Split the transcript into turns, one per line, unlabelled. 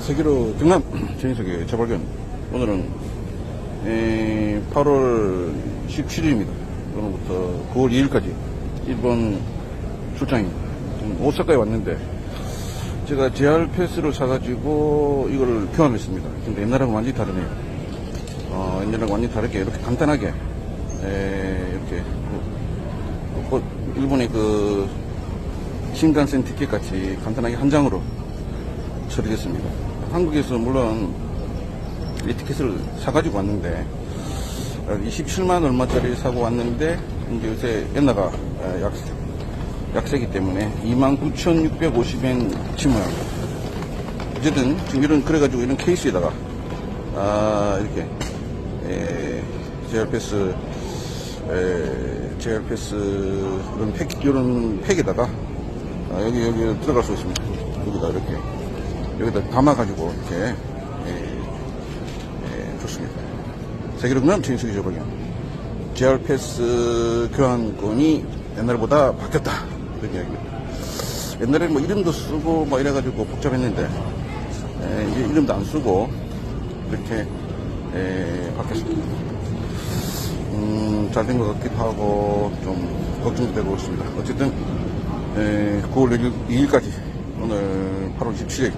세계로 경남 정인석의 재발견. 오늘은 에, 8월 17일입니다. 오늘부터 9월 2일까지 일본 출장입니다 오사카에 왔는데 제가 JR 패스를 사가지고 이걸 교환했습니다. 근데 옛날하고 완전히 다르네요. 어, 옛날하고 완전히 다르게 이렇게 간단하게 에, 이렇게 그, 그, 일본의 그 신간센 티켓 같이 간단하게 한 장으로 처리됐습니다. 한국에서 물론 이 티켓을 사가지고 왔는데 27만 얼마짜리 사고 왔는데 이제 요새 엔나가 어, 약, 약세기 때문에 29,650엔 치모합니다. 어쨌든 지금 이런 그래가지고 이런 케이스에다가 아 이렇게 에, JR 패스 에, JR 패스 이런 팩 이런 팩에다가 아, 여기 여기 들어갈 수 있습니다. 여기다 이렇게 여기다 담아가지고 이렇게 예, 예, 좋습니다. 세계로는 진수기 저번이요. JR 패스 교환권이 옛날보다 바뀌었다. 그런 이야기입니다. 옛날에는 뭐 이름도 쓰고 뭐 이래가지고 복잡했는데 에, 이제 이름도 안 쓰고 이렇게 에, 바뀌었습니다. 음, 잘된 것 같기도 하고 좀 걱정도 되고 있습니다. 어쨌든 에, 9월 2일까지 오늘 8월 17일